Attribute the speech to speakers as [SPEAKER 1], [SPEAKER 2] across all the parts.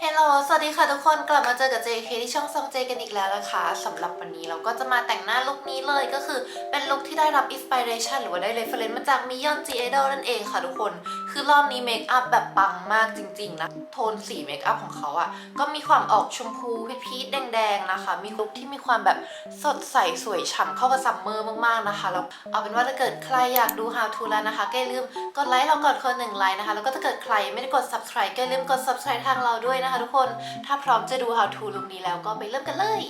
[SPEAKER 1] เฮลโลสวัสดีค่ะทุกคน กลับมาเจอกับ JK ที่ช่องซองเจกันอีกแล้วนะคะสำหรับวันนี้เราก็จะมาแต่งหน้าลุคนี้เลยก็คือเป็นลุคที่ได้รับอินสปิเรชันหรือว่าได้เรฟเฟรนซ์มาจากมิยอนจีไอดอลนั่นเองค่ะทุกคน คือรอบนี้เมคอัพแบบปังมากจริงๆนะ โทนสีเมคอัพของเขาอะ่ะ ก็มีความออกชมพูพีชๆแดงๆนะคะ มีลุคที่มีความแบบสดใสสวยฉ่ำเข้ากับซัมเมอร์มากๆนะคะแล้วเอาเป็นว่าถ้าเกิดใครอยากดู how to แล้วนะคะก็อย่าลืมกดไลค์เราก่อนคนหนึ่งไลค์นะคะแล้วก็ถ้าเกิดใครไม่ได้กด subscribe ก็อย่าลืมกด subscribe ทางเราด้วยนะคะทุกคน ถ้าพร้อมจะดู how to ลุคนี้แล้วก็ไปเริ่มกันเลย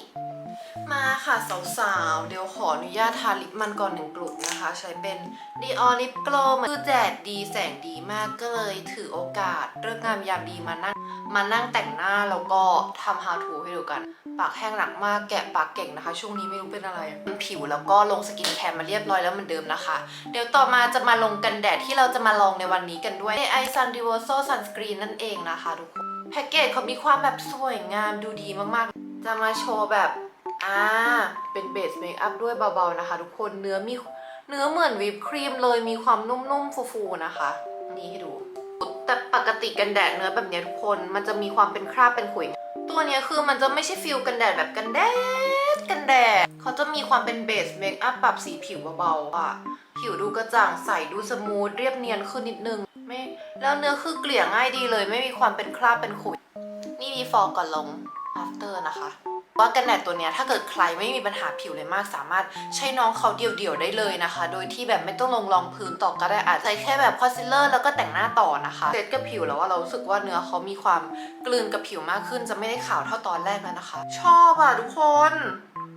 [SPEAKER 1] มาค่ะสาวๆ เดี๋ยวขออนุญาตทาลิปมันก่อนหนึ่งกลุ่มนะคะ ใช้เป็น Dior Lip Glow คือแดดดีแสงดีมากก็เลยถือโอกาสเรื่องงามยามดีมานั่งมานั่งแต่งหน้าแล้วก็ทำ how to ให้ดูกัน ปากแห้งหนักมากแกะปากเก่งนะคะ ช่วงนี้ไม่รู้เป็นอะไรมันผิวแล้วก็ลงสกินแคร์มาเรียบร้อยแล้วเหมือนเดิมนะคะ เดี๋ยวต่อมาจะมาลงกันแดดที่เราจะมาลองในวันนี้กันด้วย AI Sun Divoso Sunscreen นั่นเองนะคะทุกคน แพ็กเกจเขามีความแบบสวยงามดูดีมากๆ จะมาโชว์แบบ อ่า เป็นเบสเมคอัพด้วยเบาๆนะคะ ทุกคนเนื้อมีเนื้อเหมือนวิปครีมเลยมีความนุ่มๆ ฟูๆ นะคะ นี่ให้ดู แต่ปกติกันแดดเนื้อแบบนี้ทุกคนมันจะมีความเป็นคราบเป็นขุย ตัวนี้คือมันจะไม่ใช่ฟิลกันแดดแบบกันแดดกันแดดเขาจะมีความเป็นเบสเมคอัพปรับสีผิวเบาๆอะผิวดูกระจ่างใสดูสมูทเรียบเนียนขึ้นนิดนึง แล้วเนื้อคือเกลี่ยง่ายดีเลย ไม่มีความเป็นคราบเป็นขุย นี่ before ก่อนลง after นะคะว่ากันแดดตัวเนี้ยถ้าเกิดใครไม่มีปัญหาผิวเลยมาก สามารถใช้น้องเขาเดี่ยวๆได้เลยนะคะ โดยที่แบบไม่ต้องลงรองพื้นต่อก็ได้อาจใช้แค่แบบคอนซีลเลอร์แล้วก็แต่งหน้าต่อนะคะเซตกับผิวแล้วว่าเรารู้สึกว่าเนื้อเขามีความกลืนกับผิวมากขึ้น จะไม่ได้ขาวเท่าตอนแรกแล้วนะคะ ชอบอะทุกคน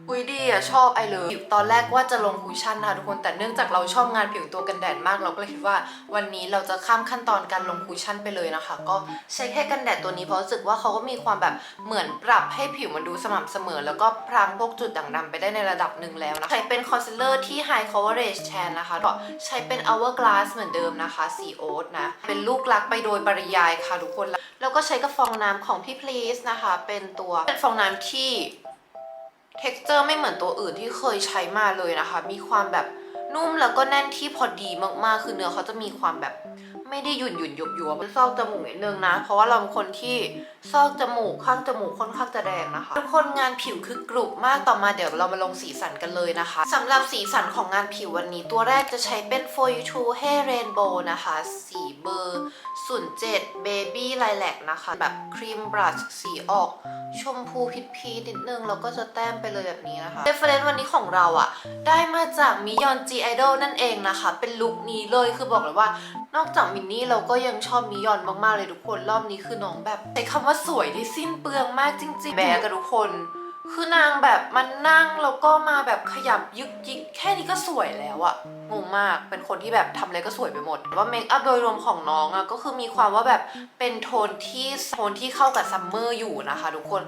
[SPEAKER 1] อุ้ยดีอะชอบไอเลยตอนแรกว่าจะลงคุชชั่นนะคะทุกคนแต่เนื่องจากเราชอบงานผิวตัวกันแดดมากเราก็เลยคิดว่า วันนี้เราจะข้ามขั้นตอนการลงคุชชั่นไปเลยนะคะ ก็ใช้แค่กันแดดตัวนี้เพราะรู้สึกว่าเขาก็มีความแบบเหมือนปรับให้ผิวมันดูสม่ำเสมอ แล้วก็พรางพวกจุดด่างดำไปได้ในระดับหนึ่งแล้วนะใช้เป็นคอนซีลเลอร์ที่ High Coverage Tan นะคะก็ใช้เป็น Hourglass เหมือนเดิมนะคะสีโอ๊ตนะเป็นลูกรักไปโดยปริยายค่ะทุกคนแล้วก็ใช้กระฟองน้ำของพี่ Please นะคะ เป็นตัวเป็นฟองน้ำที่ texture ไม่เหมือนตัวอื่นที่เคยใช้มาเลยนะคะ มีความแบบนุ่มแล้วก็แน่นที่พอดีมากๆ คือเนื้อเขาจะมีความแบบไม่ได้หยุ่นหยุ่นยุบยัวซอกจมูกนิดนึงนะ เพราะว่าเราเป็นคนที่ซอกจมูกข้างจมูกค่อนข้างจะแดงนะคะ ทุกคนงานผิวคือกรุบมากต่อมาเดี๋ยวเรามาลงสีสันกันเลยนะคะสำหรับสีสันของงานผิววันนี้ ตัวแรกจะใช้เป็น For You To Hair Rainbow นะคะ สีเบอร์ 07 Baby Lilac นะคะ แบบครีมบรัชสีออก ชมพูพิดพีนิดนึง แล้วก็จะแต้มไปเลยแบบนี้นะคะเรฟเฟรนซ์วันนี้ของเราอะ่ะได้มาจากมิยอนจีไอดอลนั่นเองนะคะ เป็นลุคนี้เลยคือบอกเลยว่านอกจากมินนี่เราก็ยังชอบมิยอนมากๆเลยทุกคนรอบนี้คือน้องแบบใช้คำว่าสวยได้สิ้นเปลืองมากจริงๆแบกกับทุกคน คือนางแบบมันนั่งแล้วก็มาแบบขยับยึกยิกแค่นี้ก็สวยแล้วอะงงมากเป็นคนที่แบบทำอะไรก็สวยไปหมด ว่าเมคอัพโดยรวมของน้องอะก็คือมีความว่าแบบเป็นโทนที่โทนที่เข้ากับซัมเมอร์อยู่นะคะทุกคน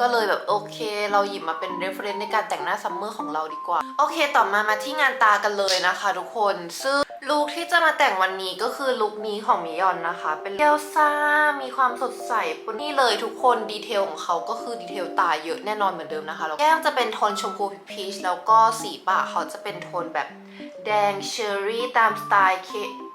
[SPEAKER 1] ก็เลยแบบโอเค เราหยิบมาเป็นเรฟเฟรนซ์ในการแต่งหน้าซัมเมอร์ของเราดีกว่า โอเค ต่อมามาที่งานตากันเลยนะคะ ทุกคนซึ่ง ลุคที่จะมาแต่งวันนี้ก็คือลุคนี้ของมิยอนนะคะ เป็นเอลซ่ามีความสดใสปนนี่เลยทุกคนดีเทลของเขาก็คือดีเทลตาเยอะแน่นอนเหมือนเดิมนะคะแล้วแก้มจะเป็นโทนชมพูพีชแล้วก็สีปากเขาจะเป็นโทนแบบ แดงเชอร์รี่ตามสไตล์เค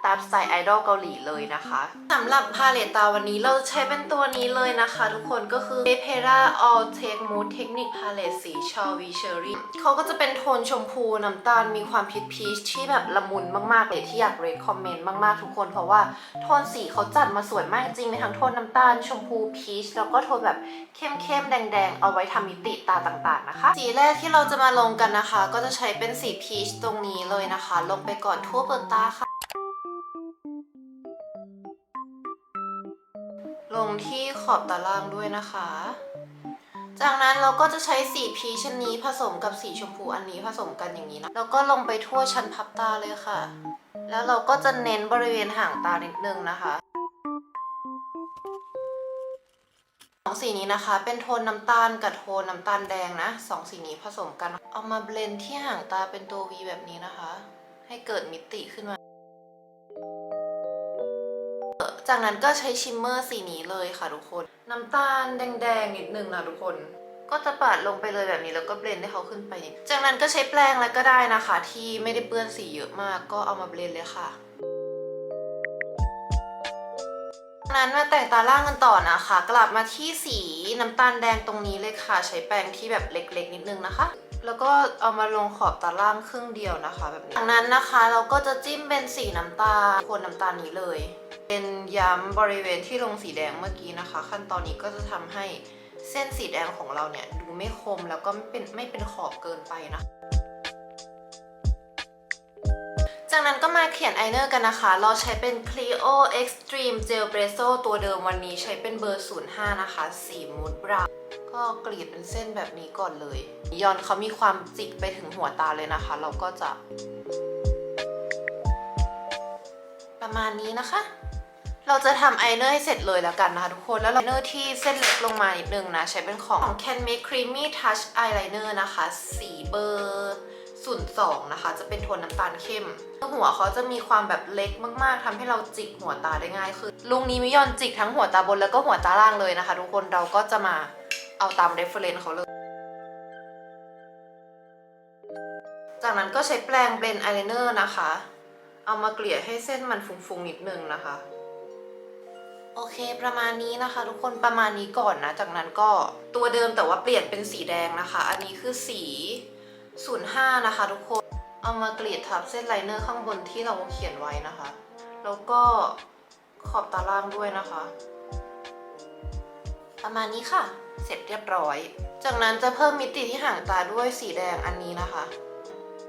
[SPEAKER 1] ตามสไตล์ไอดอลเกาหลีเลยนะคะสำหรับพาเลตตาวันนี้เราจะใช้เป็นตัวนี้เลยนะคะ ทุกคนก็คือ p e r a All Take Mood Technique Palette สีชอวีเชอร์รี่เขาก็จะเป็นโทนชมพูน้ำตาลมีความพีชพีชที่แบบละมุนมากๆเลยที่อยากเรคคอมเมนต์มากๆ ทุกคน เพราะว่าโทนสีเขาจัดมาสวยมากจริงมีทั้งโทนน้ำตาลชมพูพีชแล้วก็โทนแบบเข้มๆแดงๆ เอาไว้ทำมิติตาต่างๆนะคะ สีแรกที่เราจะมาลงกันนะคะ ก็จะใช้เป็นสีพีชตรงนี้เลยนะคะ ลงไปก่อนทั่วเปลือกตาค่ะ ลงที่ขอบตาล่างด้วยนะคะ จากนั้นเราก็จะใช้สีพีชันนี้ผสมกับสีชมพูอันนี้ผสมกันอย่างนี้นะ แล้วก็ลงไปทั่วชั้นพับตาเลยค่ะ แล้วเราก็จะเน้นบริเวณห่างตานิดนึงนะคะ สองสีนี้นะคะ เป็นโทนน้ำตาลกับโทนน้ำตาลแดงนะสองสีนี้ผสมกัน เอามาเบลนที่ห่างตาเป็นตัว V แบบนี้นะคะ ให้เกิดมิติขึ้นมา จากนั้นก็ใช้ชิมเมอร์สีนี้เลยค่ะทุกคน น้ำตาลแดงๆนิดนึงนะทุกคน ก็จะปาดลงไปเลยแบบนี้แล้วก็เบลนให้เขาขึ้นไปนิดจากนั้นก็ใช้แปรงอะไรก็ได้นะคะ ที่ไม่ได้เปื้อนสีเยอะมาก ก็เอามาเบลนเลยค่ะ นั้นมาแต่งตาล่างกันต่อนะคะ กลับมาที่สีน้ำตาลแดงตรงนี้เลยค่ะ ใช้แปรงที่แบบเล็กๆ นิดนึงนะคะ แล้วก็เอามาลงขอบตาล่างครึ่งเดียวนะคะ แบบนี้จากนั้นนะคะเราก็จะจิ้มเป็นสีน้ำตาลโคนน้ำตาลนี้เลย เป็นย้ำบริเวณที่ลงสีแดงเมื่อกี้นะคะ ขั้นตอนนี้ก็จะทำให้เส้นสีแดงของเราเนี่ยดูไม่คมแล้วก็ไม่เป็นไม่เป็นขอบเกินไปนะ จากนั้นก็มาเขียนอายไลเนอร์กันนะคะ เราใช้เป็น Clio Extreme Gel Presso ตัวเดิมวันนี้ใช้เป็นเบอร์ 05 นะคะ สีมูดบราวก็กรีดเป็นเส้นแบบนี้ก่อนเลย ยอนเขามีความจิกไปถึงหัวตาเลยนะคะ เราก็จะ ประมาณนี้นะคะ เราจะทำอายไลเนอร์ให้เสร็จเลยแล้วกันนะคะทุกคน แล้วอายไลเนอร์ที่เส้นเล็กลงมานิดนึงนะ ใช้เป็นของ Can Make Creamy Touch Eyeliner นะคะ สีเบอร์ 02นะคะ จะเป็นโทนน้ำตาลเข้ม หัวเขาจะมีความแบบเล็กมากๆทำให้เราจิกหัวตาได้ง่ายขึ้นลุงนี้มิยอนจิกทั้งหัวตาบนแล้วก็หัวตาล่างเลยนะคะ ทุกคนเราก็จะมาเอาตาม reference เขาเลย จากนั้นก็ใช้แปรงเบลนด์อายไลเนอร์นะคะ เอามาเกลี่ยให้เส้นมันฟุ้งๆนิดนึงนะคะ โอเคประมาณนี้นะคะ ทุกคนประมาณนี้ก่อนนะ จากนั้นก็ตัวเดิมแต่ว่าเปลี่ยนเป็นสีแดงนะคะ อันนี้คือสี 05 นะคะทุกคน เอามากรีดทับเส้นไลเนอร์ข้างบนที่เราเขียนไว้นะคะ แล้วก็ขอบตาล่างด้วยนะคะ ประมาณนี้ค่ะ เสร็จเรียบร้อย จากนั้นจะเพิ่มมิติที่ห่างตาด้วยสีแดงอันนี้นะคะ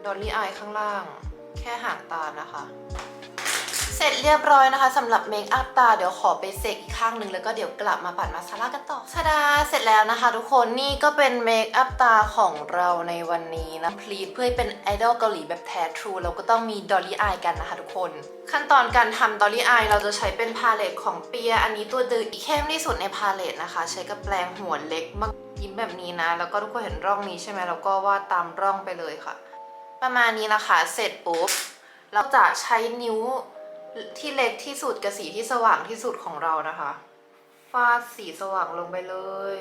[SPEAKER 1] ดอลลี่อายข้างล่าง แค่ห่างตานะคะ เสร็จเรียบร้อยนะคะสำหรับเมคอัพตาเดี๋ยวขอไปเซกอีกข้างหนึ่งแล้วก็เดี๋ยวกลับมาปัดมาสาร่ากันต่อชาดาเสร็จแล้วนะคะ ทุกคนนี่ก็เป็นเมคอัพตาของเราในวันนี้นะพลีเพื่อให้เป็นไอดอลเกาหลีแบบแท้ทรูเราก็ต้องมีดอลลี่อายกันนะคะทุกคน ขั้นตอนการทำดอลลี่อายเราจะใช้เป็นพาเลตของเปีย อันนี้ตัวดืออีเข้มที่สุดในพาเลตนะคะ ใช้กับแปรงหัวเล็กมากยิ้มแบบนี้นะ แล้วก็ทุกคนเห็นร่องนี้ใช่ไหมแล้วก็วาดตามร่องไปเลยค่ะ ประมาณนี้นะคะเสร็จปุ๊บเราจะใช้นิ้ว ที่เล็กที่สุดกับสีที่สว่างที่สุดของเรานะคะฟาดสีสว่างลงไปเลย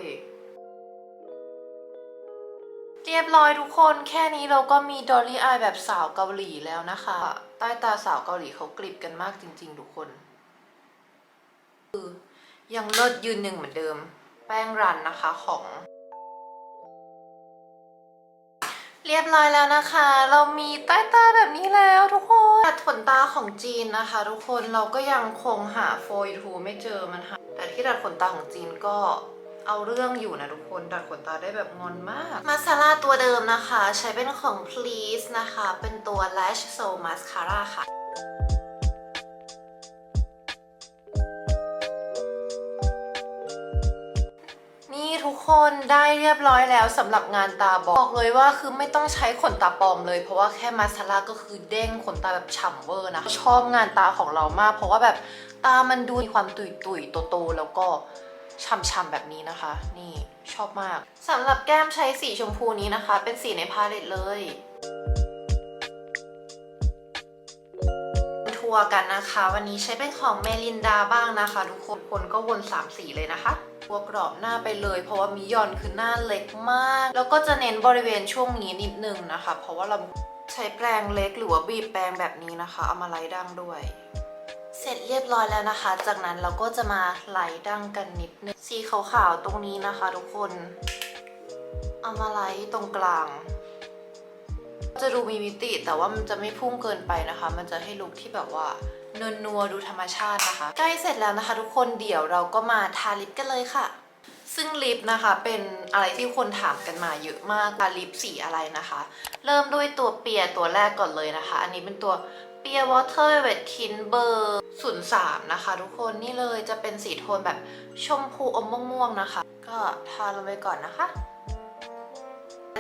[SPEAKER 1] เรียบร้อยทุกคนแค่นี้เราก็มีดอลลี่อายแบบสาวเกาหลีแล้วนะคะ ใต้ตาสาวเกาหลีเขากริบกันมากจริง ๆ ทุกคนคือยังเลิศยืนหนึ่งเหมือนเดิม แป้งรันนะคะของ เรียบร้อยแล้วนะคะ เรามีใต้ตาแบบนี้แล้วทุกคนตัด ของจีนนะคะ ทุกคนเราก็ยังคงหาโฟยทูไม่เจอมันหาแต่ที่ดัดขนตาของจีนก็เอาเรื่องอยู่นะทุกคน ดัดขนตาได้แบบงอนมาก มาสคาร่าตัวเดิมนะคะ ใช้เป็นของ Please นะคะ เป็นตัว Lash Soul Mascara ค่ะ คนได้เรียบร้อยแล้วสำหรับงานตาบอกบอกเลยว่าคือไม่ต้องใช้ขนตาปลอมเลย เพราะว่าแค่มาสคาร่าก็คือเด้งขนตาแบบฉ่ำเวอร์นะชอบงานตาของเรามาก เพราะว่าแบบตามันดูมีความตุยตุยๆโตแล้วก็ฉ่ำๆแบบนี้นะคะ นี่ชอบมากสำหรับแก้มใช้สีชมพูนี้นะคะ เป็นสีในพาเลตเลยทัวร์กันนะคะ วันนี้ใช้เป็นของเมลินดาบ้างนะคะ ทุกคนคนก็วน3สีเลยนะคะ ทัวกรอบหน้าไปเลย เพราะว่ามิยอนคือหน้าเล็กมาก แล้วก็จะเน้นบริเวณช่วงนี้นิดนึงนะคะ เพราะว่าเราใช้แปรงเล็กหรือว่าบีบแปรงแบบนี้นะคะ เอามาไล่ดั้งด้วยเสร็จเรียบร้อยแล้วนะคะ จากนั้นเราก็จะมาไล่ดั้งกันนิดนึง สีขาวๆตรงนี้นะคะทุกคน เอามาไล่ตรงกลาง จะดูมีมิติแต่ว่ามันจะไม่พุ่งเกินไปนะคะ มันจะให้ลุคที่แบบว่า นินนัวดูธรรมชาตินะคะ ใกล้เสร็จแล้วนะคะ ทุกคนเดี๋ยวเราก็มาทาลิปกันเลยค่ะ ซึ่งลิปนะคะเป็นอะไรที่คนถามกันมาเยอะมากว่าลิปสีอะไรนะคะ เริ่มด้วยตัวเปียตัวแรกก่อนเลยนะคะ อันนี้เป็นตัวเปียวอเตอร์เวทคินเบอร์03นะคะทุกคนนี่เลยจะเป็นสีโทนแบบชมพูอมม่วงๆนะคะ ก็ทาลงไปก่อนนะคะ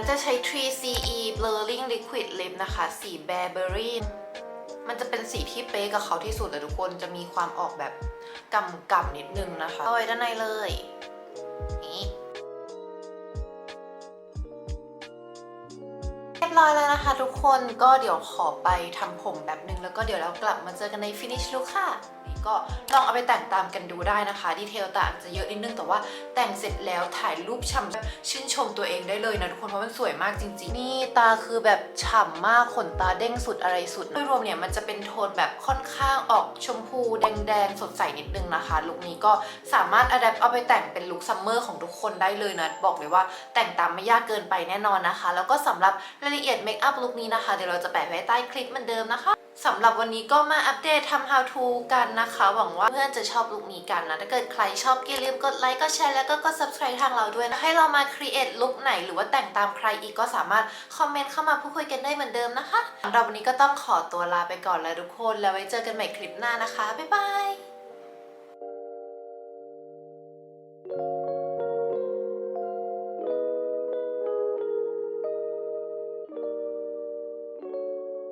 [SPEAKER 1] จะใช้ 3CE Blurring Liquid Lip นะคะ สี Bearberry มันจะเป็นสีที่เป๊ะกับเขาที่สุดแต่ทุกคนจะมีความออกแบบกำกำๆนิดนึงนะคะเอาไว้ด้านในเลยนี่ รียบร้อยแล้วนะคะทุกคนก็เดี๋ยวขอไปทำผมแบบนึง แล้วก็เดี๋ยวเรากลับมาเจอกันใน finish look ค่ะนี่ก็ลองเอาไปแต่งตามกันดูได้นะคะ ดีเทลต่างจะเยอะนิดนึงแต่ว่าแต่งเสร็จแล้วถ่ายรูปฉ่ำชื่นชมตัวเองได้เลยนะทุกคนเพราะมันสวยมากจริงๆ นี่ตาคือแบบฉ่ำมากขนตาเด้งสุดอะไรสุดโดยรวมเนี่ยมันจะเป็นโทนแบบค่อนข้างออกชมพูแดงๆ สดใสนิดนึงนะคะลุคนี้ก็สามารถอัดแอปเอาไปแต่งเป็นลุคซัมเมอร์ของทุกคนได้เลยนะบอกเลยว่าแต่งตามไม่ยากเกินไปแน่นอนนะคะ แล้วก็สำหรับรายละเอียดเมคอัพลุคนี้นะคะ เดี๋ยวเราจะแปะไว้ใต้คลิปเหมือนเดิมนะคะสำหรับวันนี้ก็มาอัปเดตทำ how to กันนะคะ หวังว่าเพื่อนจะชอบลุคนี้กันนะ ถ้าเกิดใครชอบก็อย่าลืมกดไลค์ ก็แชร์ แล้วก็กด subscribe ทางเราด้วยนะให้เรามา create ลุคไหน หรือว่าแต่งตามใครอีกก็สามารถคอมเมนต์เข้ามาพูดคุยกันได้เหมือนเดิมนะคะสำหรับวันนี้ก็ต้องขอตัวลาไปก่อนแล้วทุกคน แล้วไว้เจอกันใหม่คลิปหน้านะคะ บ๊ายบาย